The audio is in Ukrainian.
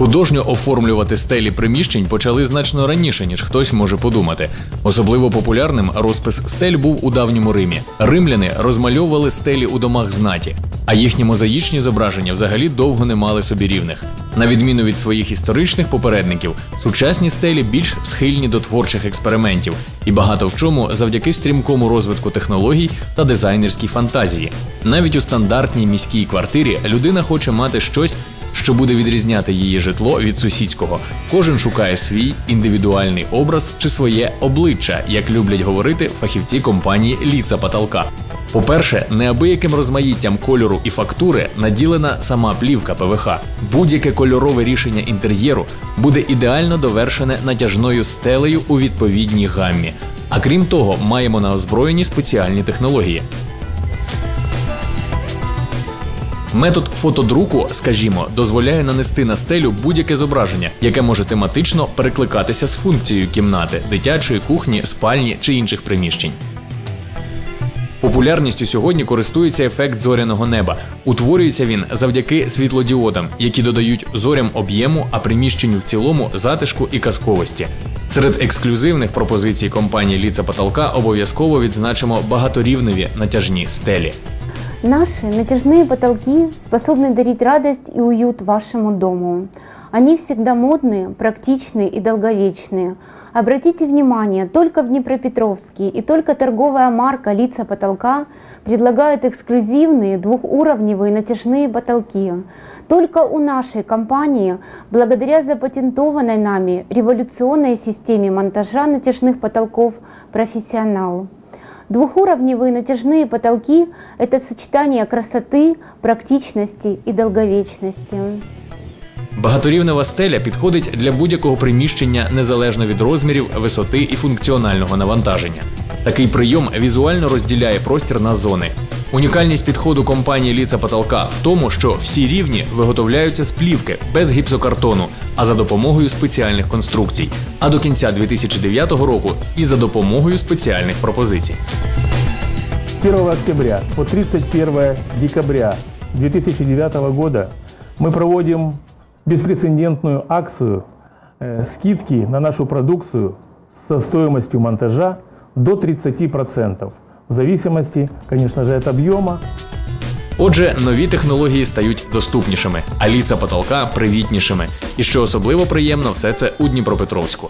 Художньо оформлювати стелі приміщень почали значно раніше, ніж хтось може подумати. Особливо популярним розпис стель був у давньому Римі. Римляни розмальовували стелі у домах знаті, а їхні мозаїчні зображення взагалі довго не мали собі рівних. На відміну від своїх історичних попередників, сучасні стелі більш схильні до творчих експериментів, і багато в чому завдяки стрімкому розвитку технологій та дизайнерській фантазії. Навіть у стандартній міській квартирі людина хоче мати щось, що буде відрізняти її житло від сусідського. Кожен шукає свій індивідуальний образ чи своє обличчя, як люблять говорити фахівці компанії Ліца Потолка. По-перше, неабияким розмаїттям кольору і фактури наділена сама плівка ПВХ. Будь-яке кольорове рішення інтер'єру буде ідеально довершене натяжною стелею у відповідній гаммі. А крім того, маємо на озброєнні спеціальні технології. Метод фотодруку, скажімо, дозволяє нанести на стелю будь-яке зображення, яке може тематично перекликатися з функцією кімнати, дитячої кухні, спальні чи інших приміщень. Популярністю сьогодні користується ефект зоряного неба. Утворюється він завдяки світлодіодам, які додають зорям об'єму, а приміщенню в цілому затишку і казковості. Серед ексклюзивних пропозицій компанії Ліца Потолка обов'язково відзначимо багаторівневі натяжні стелі. Наши натяжные потолки способны дарить радость и уют вашему дому. Они всегда модные, практичные и долговечные. Обратите внимание, только в Днепропетровске и только торговая марка «Лица потолка» предлагает эксклюзивные двухуровневые натяжные потолки. Только у нашей компании, благодаря запатентованной нами революционной системе монтажа натяжных потолков «Профессионал». Двухуровневые натяжные потолки – это сочетание красоты, практичности и долговечности. Багаторівнева стеля підходить для будь-якого приміщення незалежно від розмірів, висоти і функціонального навантаження. Такий прийом візуально розділяє простір на зони. Унікальність підходу компанії Ліца Потолка в тому, що всі рівні виготовляються з плівки без гіпсокартону, а за допомогою спеціальних конструкцій. А до кінця 2009 року і за допомогою спеціальних пропозицій. 1 октября по 31 декабря 2009 года мы проводим беспрецедентную акцию э, скидки на нашу продукцию со стоимостью монтажа до 30%, в зависимости, конечно же, от объема Отже, нові технології стають доступнішими, а ліца потолка привітнішими. І що особливо приємно, все це у Дніпропетровську.